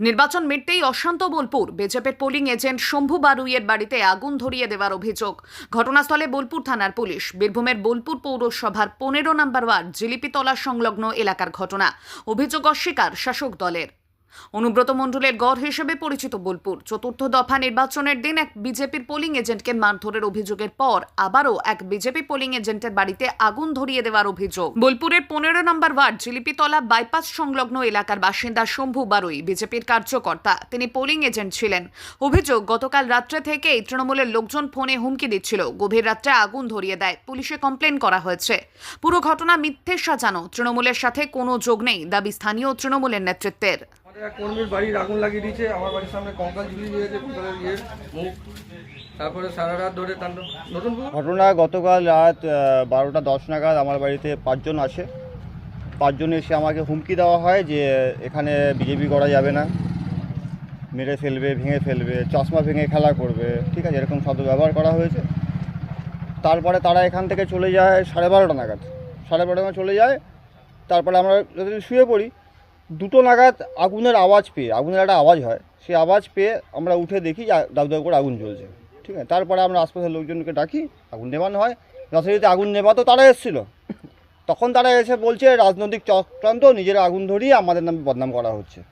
নির্বাচন মিটতেই অশান্ত বোলপুর। বিজেপির পোলিং এজেন্ট শম্ভু বারুইয়ের বাড়িতে আগুন ধরিয়ে দেওয়ার অভিযোগ। ঘটনাস্থলে বোলপুর থানার পুলিশ। বীরভূমের বোলপুর পৌরসভার পনেরো নম্বর ওয়ার্ড, জিলিপিতলা সংলগ্ন এলাকার ঘটনা। অভিযোগ অস্বীকার শাসক দলের। অনুব্রত মণ্ডলের গড় হিসেবে পরিচিত বোলপুর। চতুর্থ দফা নির্বাচনের দিন এক বিজেপির পোলিং এজেন্টকে মারধরের অভিযোগের পর আবারও এক বিজেপি পোলিং এজেন্টের বাড়িতে আগুন ধরিয়ে দেওয়ার অভিযোগ। বোলপুরের পনেরো নম্বর ওয়ার্ড, জিলিপিতলা বাইপাস সংলগ্ন এলাকার বাসিন্দা শম্ভু বারুই, বিজেপির কার্যকর্তা। তিনি পোলিং এজেন্ট ছিলেন। অভিযোগ, গতকাল রাত্রে থেকেই তৃণমূলের লোকজন ফোনে হুমকি দিচ্ছিল। গভীর রাত্রে আগুন ধরিয়ে দেয়। পুলিশে কমপ্লেন করা হয়েছে। পুরো ঘটনা মিথ্যে সাজানো। তৃণমূলের সাথে কোনো যোগ নেই, দাবি স্থানীয় তৃণমূলের নেতৃত্বের। কর্মীর বাড়ির আগুন লাগিয়ে দিয়েছে, আমার বাড়ির সামনে কঙ্কাল ঝুলিয়ে দিয়েছে কঙ্কালের ইয়ের মুখ। তারপরে সারা রাত ধরে নতুনপুর ঘটনা গতকাল রাত বারোটা দশ নাগাদ আমার বাড়িতে পাঁচজন আসে। পাঁচজন এসে আমাকে হুমকি দেওয়া হয় যে এখানে বিজেপি করা যাবে না। মেরে ফেলবে, ভেঙে ফেলবে, চশমা ভেঙে খেলা করবে, ঠিক আছে, এরকম শব্দ ব্যবহার করা হয়েছে। তারপরে তারা এখান থেকে চলে যায় সাড়ে বারোটা নাগাদ। সাড়ে বারোটা নাগাদ চলে যায়, তারপরে আমরা যতদিন শুয়ে পড়ি দুটো নাগাদ আগুনের আওয়াজ পেয়ে আগুনের একটা আওয়াজ হয় সেই আওয়াজ পেয়ে আমরা উঠে দেখি যে দাউ দাউ করে আগুন জ্বলছে। ঠিক আছে? তারপরে আমরা আশপাশের লোকজনকে ডাকি আগুন নেবানো হয়। যথারীতি আগুন নেভাতো তারা এসেছিল। তখন তারা এসে বলছে রাজনৈতিক চক্রান্ত নিজের আগুন ধরিয়ে আমাদের নামে বদনাম করা হচ্ছে।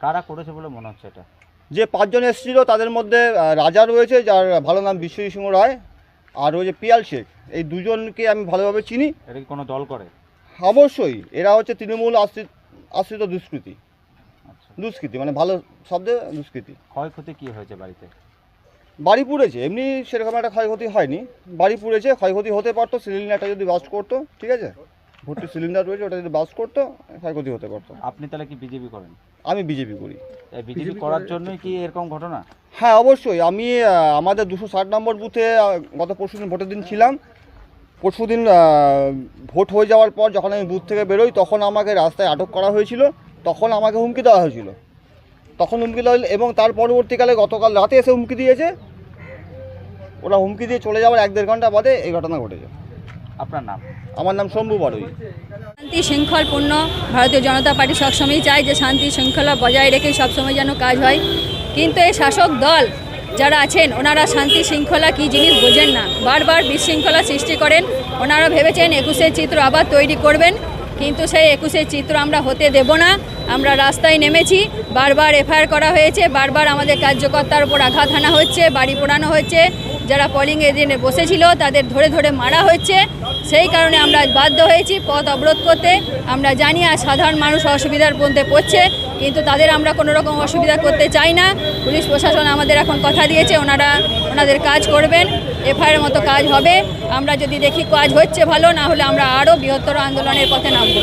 কারা করেছে বলে মনে হচ্ছে এটা? যে পাঁচজন এসেছিল তাদের মধ্যে রাজা রয়েছে যার ভালো নাম বিশ্বজিৎ সিংহ রায় আর রয়েছে পিয়াল শেখ। এই দুজনকে আমি ভালোভাবে চিনি। এটা কি কোনো দল করে? অবশ্যই এরা হচ্ছে তৃণমূল আশ্রিত আশ্রিত দুষ্কৃতি। আচ্ছা। দুষ্কৃতি মানে ভালো শব্দে দুষ্কৃতি। ক্ষয়ক্ষতি কি হয়েছে বাড়িতে? বাড়ি পুড়েছে এমনি সেরকম একটা ক্ষয়ক্ষতি হয়নি। বাড়ি পুড়েছে ক্ষয়ক্ষতি হতে পারতো সিলিন্ডারটা যদি বাস্ট করতো ঠিক আছে? ভর্তি সিলিন্ডার রয়েছে ওটা যদি বাস্ট করতো ক্ষয়ক্ষতি হতে পারতো। আপনি তাহলে কি বিজেপি করেন? আমি বিজেপি করি। বিজেপি করার জন্যই কি এরকম ঘটনা? হ্যাঁ অবশ্যই। আমি আমাদের দুশো ষাট নম্বর বুথে গত পরশু দিন ভোটের দিন ছিলাম। পরশু দিন ভোট হয়ে যাওয়ার পর যখন আমি বুথ থেকে বেরোই তখন আমাকে রাস্তায় আটক করা হয়েছিল। তখন আমাকে হুমকি দেওয়া হয়েছিল। তখন হুমকি দেওয়া এবং তার পরবর্তীকালে গতকাল রাতে এসে হুমকি দিয়েছে। ওরা হুমকি দিয়ে চলে যাওয়ার এক দেড় ঘণ্টা বাদে এই ঘটনা ঘটেছে আপনার নাম? আমার নাম শম্ভু বারুই। শান্তি শৃঙ্খলপূর্ণ ভারতীয় জনতা পার্টি সবসময় চায় যে শান্তি শৃঙ্খলা বজায় রেখে সবসময় যেন কাজ হয়। কিন্তু এই শাসক দল যারা আছেন, ওনারা শান্তি শৃঙ্খলা কী জিনিস বোঝেন না। বারবার বিশৃঙ্খলা সৃষ্টি করেন, ওনারা ভেবেছেন একুশের চিত্র আবার তৈরি করবেন, কিন্তু সেই একুশের চিত্র আমরা হতে দেব না। আমরা রাস্তায় নেমেছি, বারবার এফআইআর করা হয়েছে, বারবার আমাদের কার্যকর্তার উপর আঘাত হানা হচ্ছে, বাড়ি পোড়ানো হচ্ছে যারা পলিং এজেন্টে বসেছিল, তাদের ধরে ধরে মারা হচ্ছে সেই কারণে আমরা বাধ্য হয়েছি পথ অবরোধ করতে। আমরা জানি আর সাধারণ মানুষ অসুবিধার মধ্যে পড়ছে, কিন্তু তাদের আমরা কোনো রকম অসুবিধা করতে চাই না। পুলিশ প্রশাসন আমাদের এখন কথা দিয়েছে, ওনারা, ওনাদের কাজ করবেন, এফআইআর মতো কাজ হবে। আমরা যদি দেখি কাজ হচ্ছে ভালো, না হলে আমরা আরও বৃহত্তর আন্দোলনের পথে নামব।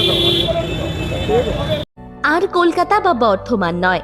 আর কলকাতা বা বর্ধমান নয়